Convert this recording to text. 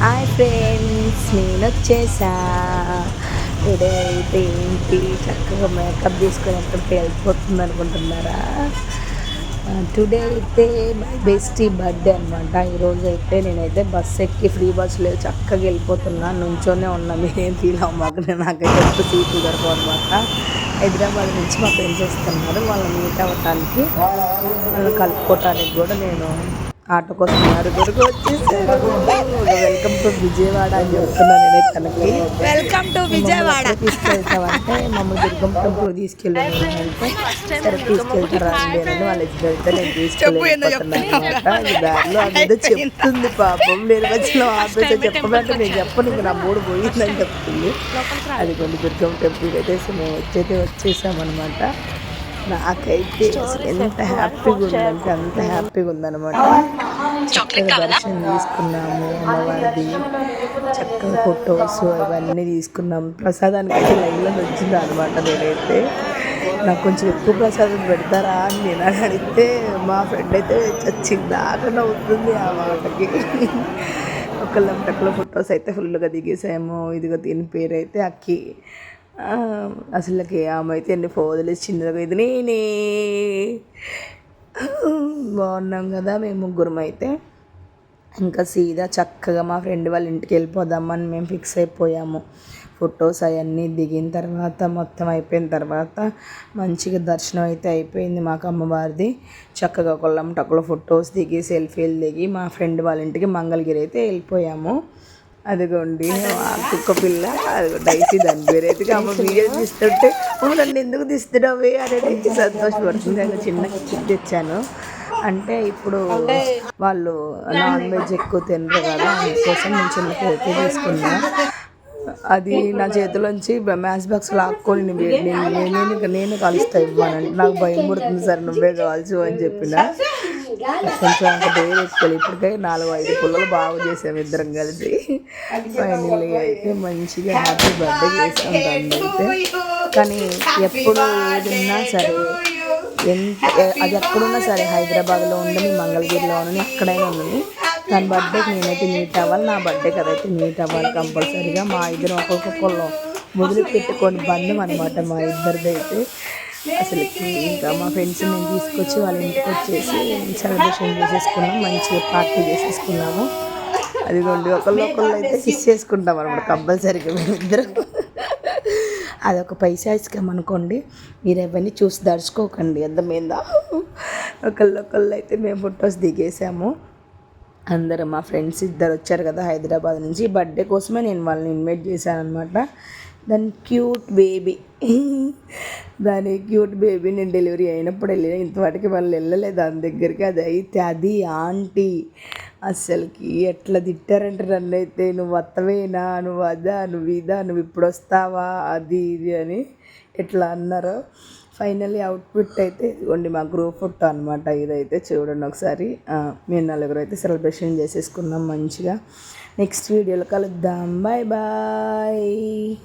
Hi friends నేను వచ్చేసా. Today అయితే ఏంటి? చక్కగా మేకప్ తీసుకొని ఎక్కడికి వెళ్ళిపోతుంది అనుకుంటున్నారా? టుడే అయితే మై బెస్టీ బర్త్డే అనమాట ఈరోజు అయితే నేనైతే బస్ ఎక్కి ఫ్రీ బస్సులో చక్కగా వెళ్ళిపోతున్నా. నుంచోనే ఉన్నా. మీరేం ఫీల్ అవ్వమాక నాకైతే ఎక్కువ సీట్లు దొరకవు అనమాట హైదరాబాద్ నుంచి మా ఫ్రెండ్స్ వస్తున్నారు. వాళ్ళని మీట్ అవ్వటానికి వాళ్ళు కలుపుకోవటానికి కూడా నేను ఆటో కోసం నలుగురికి వచ్చేసారు. వెల్కమ్ టు విజయవాడ అని చెప్తున్నాను నేనైతే తనకి. Welcome to Vijayawada. తీసుకెళ్తామంటే మమ్మల్ని దుర్గం టెంపుల్ తీసుకెళ్ళాను అంటే సరే తీసుకెళ్తారా అండి అని వాళ్ళ ఇద్దరు అయితే నేను తీసుకెళ్ళిపోతున్నాను ఈ దారిలో అదేదో చెప్తుంది పాపం. నేను వచ్చిన ఆపేసి చెప్పమంటే నేను చెప్పను ఇంక నా మూడు పోయిందని చెప్తుంది. అది కొన్ని దుర్గం టెంపుల్ అయితే మేము వచ్చైతే వచ్చేసామన్నమాట. నాకైతే ఎంత హ్యాపీగా ఉందంటే అంత హ్యాపీగా ఉందన్నమాట చక్కగా దర్శనం తీసుకున్నాము అమ్మవారిది. చక్కగా ఫొటోస్ అవన్నీ తీసుకున్నాం. ప్రసాదానికి అయితే లైన్లో వచ్చింది అనమాట నేనైతే. నాకు కొంచెం ఎక్కువ ప్రసాదం పెడతారా అని నేను అడిగితే మా ఫ్రెండ్ అయితే చచ్చింది దాకా నవ్వుతుంది ఆ మాటకి. ఒకళ్ళం టక్కుల ఫొటోస్ అయితే ఫుల్గా దిగేసాము. ఇదిగో దీని పేరు అయితే అక్కి. అసలుకి ఆమె అయితే ఎన్ని ఫోజులు ఇచ్చింది ఇది నేనే. బాగున్నాం కదా మేము ముగ్గురం అయితే. ఇంకా సీదా చక్కగా మా ఫ్రెండ్ వాళ్ళ ఇంటికి వెళ్ళిపోదామని మేము ఫిక్స్ అయిపోయాము. ఫొటోస్ అవన్నీ దిగిన తర్వాత మొత్తం అయిపోయిన తర్వాత మంచిగా దర్శనం అయితే అయిపోయింది మాకు అమ్మవారిది. చక్కగా కొల్లం టక్కులో ఫొటోస్ దిగి సెల్ఫీలు దిగి మా ఫ్రెండ్ వాళ్ళ ఇంటికి మంగళగిరి అయితే వెళ్ళిపోయాము. అదిగోండి కుక్క పిల్ల. అదిగో డైసీ దాని పేరైతే అమ్మ వీడియో తీస్తుంటే "అమ్మ, నన్ను ఎందుకు తీస్తున్నావే అనేది సంతోషపడుతుంది. ఇంకా చిన్న కిట్ తెచ్చాను. అంటే ఇప్పుడు వాళ్ళు నాన్ వెజ్ ఎక్కువ తినరు కదా అందుకోసం నేను చిన్న కేక్ తీసుకున్నా. అది నా చేతిలోంచి మ్యాచ్ బాక్స్ లాక్కొని నేను నేను నేను ఇక నేను కలుస్తా ఇవ్వనంటే నాకు భయం పుడుతుంది సార్ నువ్వే కావాల్సి అని చెప్పిన. కొంచెం అంత డేర్ వేసుకోవాలి ఇప్పటికే నాలుగు ఐదు పుల్లలు బాగా చేసాము ఇద్దరం కలిసి. ఫైనల్లీ అయితే మంచిగా హ్యాపీ బర్త్డే చేసాం దాన్ని అయితే కానీ ఎప్పుడు ఏదున్నా సరే ఎంత అది ఎక్కడున్నా సరే హైదరాబాద్లో ఉండని మంగళగిరిలో ఉండని ఎక్కడైనా ఉండని దాని బర్త్డేకి నేనైతే మీట్ అవ్వాలి. నా బర్త్డే కదైతే మీట్ అవ్వాలి కంపల్సరీగా మా ఇద్దరు ఒక్కొక్కళ్ళు మొదలు పెట్టుకొని బంధం అనమాట మా ఇద్దరిదైతే. అయితే అసలు ఇంకా మా ఫ్రెండ్స్ నేను తీసుకొచ్చి వాళ్ళ ఇంటికి వచ్చేసి సెలబ్రేషన్ చేసేసుకున్నాం. మంచిగా పార్టీ చేసేసుకున్నాము. అదిగోండి ఒకళ్ళు ఒకళ్ళు అయితే కిస్ చేసుకుంటాం అనమాట కంపల్సరీగా మేమిద్దరం అదొక పైసాయిస్కం అనుకోండి. మీరు అవన్నీ చూసి దడుచుకోకండి అర్థమైందా? ఒకళ్ళు ఒకళ్ళు అయితే మేము ఫొటోస్ దిగేసాము అందరు మా ఫ్రెండ్స్ ఇద్దరు వచ్చారు కదా హైదరాబాద్ నుంచి. బర్త్డే కోసమే నేను వాళ్ళని ఇన్వైట్ చేశాను అనమాట దాని క్యూట్ బేబీ. దాని క్యూట్ బేబీ నేను డెలివరీ అయినప్పుడు వెళ్ళిన ఇంతవాటికి వాళ్ళు వెళ్ళలేదు. దాని దగ్గరికి అది అయితే అది ఆంటీ. అస్సలకి ఎట్లా తిట్టారంటే నన్ను అయితే నువ్వు అత్తవేనా? నువ్వు అదా? నువ్వు ఇదా? నువ్వు ఇప్పుడు వస్తావా? అది ఇది అని ఎట్లా అన్నారో. ఫైనల్లీ అవుట్పుట్ అయితే ఇదిగోండి మా గ్రూప్ ఫోటో అనమాట ఇదైతే చూడండి ఒకసారి. మేము నలుగురు అయితే సెలబ్రేషన్ చేసేసుకున్నాం మంచిగా. నెక్స్ట్ వీడియోలో కలుద్దాం. Bye bye.